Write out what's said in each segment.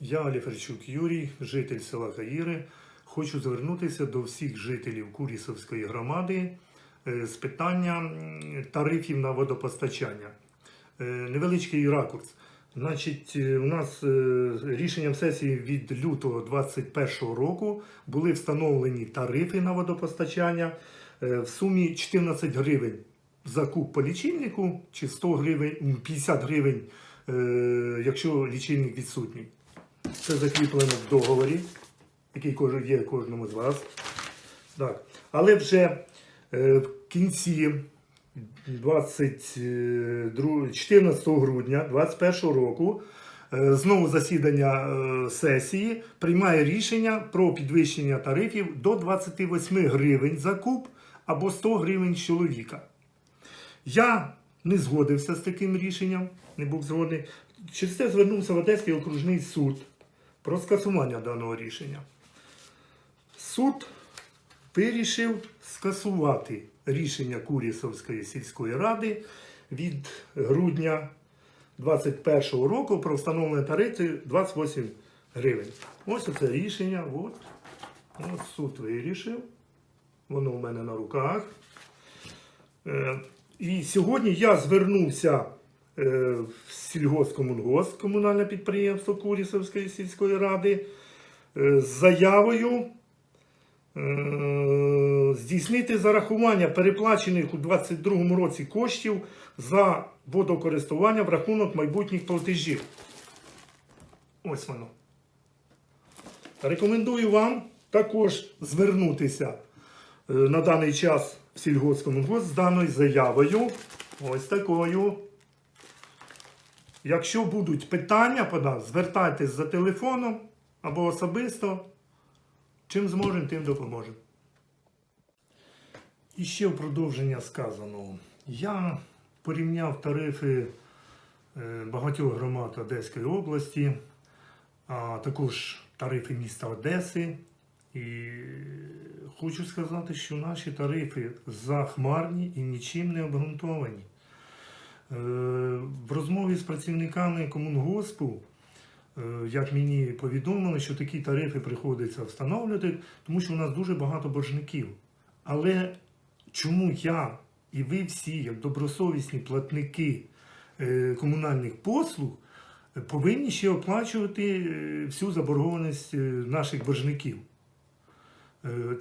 Я Аліферчук Юрій, житель села Каїри. Хочу звернутися до всіх жителів Курісовської громади е, з питанням тарифів на водопостачання. Е, Невеличкий ракурс. Значить, е, у нас рішенням сесії від лютого 2021 року були встановлені тарифи на водопостачання в сумі 14 гривень за куб по лічильнику, чи 100 гривень, 50 гривень, якщо лічильник відсутній. Це закріплено в договорі, який є кожному з вас. Так. Але вже е, в кінці 22, 14 грудня 2021 року е, знову засідання е, сесії приймає рішення про підвищення тарифів до 28 гривень за куб або 100 гривень чоловіка. Я не згодився з таким рішенням, не був згодний. Через це звернувся в Одеський окружний суд про скасування даного рішення. Суд вирішив скасувати рішення Курісовської сільської ради від грудня 2021 року про встановлення тарифи 28 гривень. Ось оце рішення. От. Ось суд вирішив. Воно у мене на руках. Е, І сьогодні я звернувся е, в сільгоспкомунгосп, комунальне підприємство Курісовської сільської ради, е, з заявою е, здійснити зарахування переплачених у 2022 році коштів за водокористування в рахунок майбутніх платежів. Ось воно. Рекомендую вам також звернутися на даний час в сільгоспкомунгосп з даною заявою. Ось такою. Якщо будуть питання по звертайтесь за телефоном або особисто. Чим зможемо, тим допоможемо. І ще в продовження сказаного. Я порівняв тарифи е, багатьох громад Одеської області, а також тарифи міста Одеси. І хочу сказати, що наші тарифи захмарні і нічим не обґрунтовані. Е, В розмові з працівниками комунгоспу, е, як мені повідомили, що такі тарифи приходиться встановлювати, тому що у нас дуже багато боржників. Але чому я і ви всі, як добросовісні платники е, комунальних послуг, повинні ще оплачувати всю заборгованість наших боржників?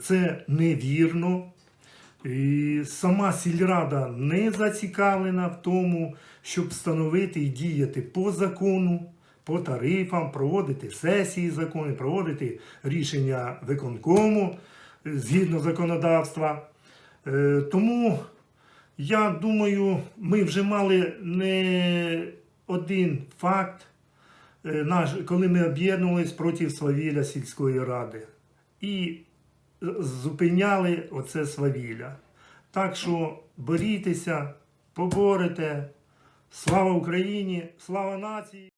Це невірно. І сама сільрада не зацікавлена в тому, щоб встановити і діяти по закону, по тарифам, проводити сесії закони, проводити рішення виконкому е, згідно законодавства. Е, Тому я думаю, ми вже мали не один факт, е, коли ми об'єднувалися проти свавілля сільської ради. І зупиняли оце свавілля. Так що борітеся, поборете. Слава Україні, слава нації!